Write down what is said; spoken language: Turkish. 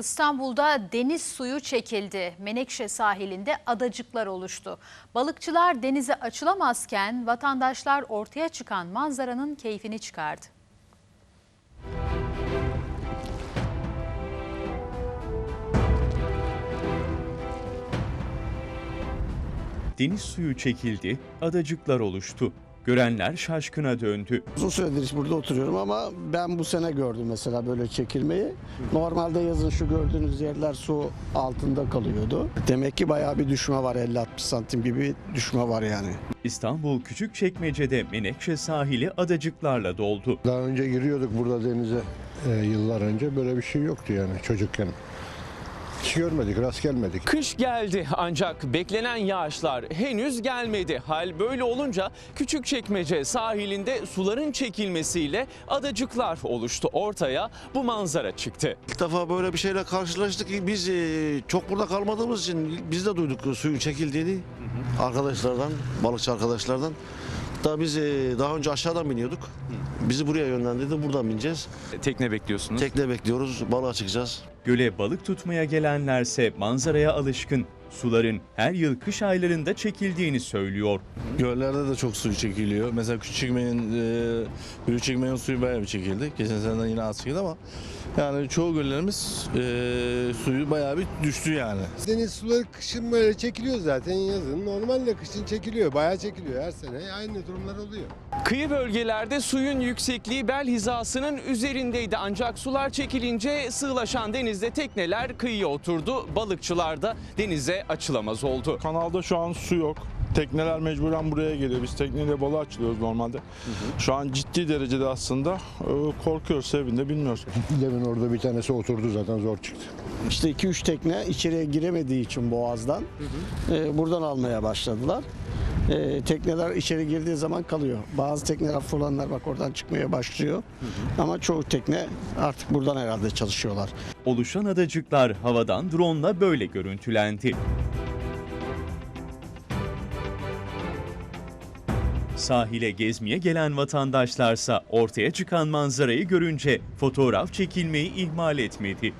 İstanbul'da deniz suyu çekildi. Menekşe sahilinde adacıklar oluştu. Balıkçılar denize açılamazken vatandaşlar ortaya çıkan manzaranın keyfini çıkardı. Deniz suyu çekildi, adacıklar oluştu. Görenler şaşkına döndü. Uzun süredir burada oturuyorum ama ben bu sene gördüm mesela böyle çekilmeyi. Normalde yazın şu gördüğünüz yerler su altında kalıyordu. Demek ki bayağı bir düşme var 50-60 santim gibi düşme var yani. İstanbul Küçükçekmece'de Menekşe sahili adacıklarla doldu. Daha önce giriyorduk burada denize e, yıllar önce böyle bir şey yoktu yani çocukken. Hiç görmedik, rast gelmedik. Kış geldi ancak beklenen yağışlar henüz gelmedi. Hal böyle olunca Küçükçekmece sahilinde suların çekilmesiyle adacıklar oluştu. Ortaya bu manzara çıktı. İlk defa böyle bir şeyle karşılaştık. Biz e, çok burada kalmadığımız için biz de duyduk suyun çekildiğini arkadaşlardan, balıkçı arkadaşlardan. Hatta biz e, daha önce aşağıdan biniyorduk. Bizi buraya yönlendirdi. Buradan bineceğiz. Tekne bekliyorsunuz. Tekne bekliyoruz. Balığa çıkacağız. Göle balık tutmaya gelenlerse manzaraya alışkın. Suların her yıl kış aylarında çekildiğini söylüyor. Göllerde de çok suyu çekiliyor. Mesela Küçükçekmece'nin, e, Büyükçekmece'nin suyu bayağı bir çekildi. Geçen seneden yine az çekildi ama yani çoğu göllerimiz e, suyu bayağı bir düştü yani. Deniz suları kışın böyle çekiliyor zaten yazın. Normalde kışın çekiliyor. Bayağı çekiliyor her sene. Aynı durumlar oluyor. Kıyı bölgelerde suyun yüksekliği bel hizasının üzerindeydi ancak sular çekilince sığlaşan denizde tekneler kıyıya oturdu. Balıkçılar da denize açılamaz oldu. Kanalda şu an su yok. Tekneler mecburen buraya geliyor. Biz tekneyle balığa açılıyoruz normalde. Şu an ciddi derecede aslında e, korkuyoruz, sevinde bilmiyoruz. Demin orada bir tanesi oturdu zaten zor çıktı. İşte 2-3 tekne içeriye giremediği için boğazdan e, buradan almaya başladılar. E, tekneler içeri girdiği zaman kalıyor. Bazı tekneler hafif bak oradan çıkmaya başlıyor. Ama çoğu tekne artık buradan herhalde çalışıyorlar. Oluşan adacıklar havadan drone'la böyle görüntülendi. Sahile gezmeye gelen vatandaşlarsa ortaya çıkan manzarayı görünce fotoğraf çekilmeyi ihmal etmedi.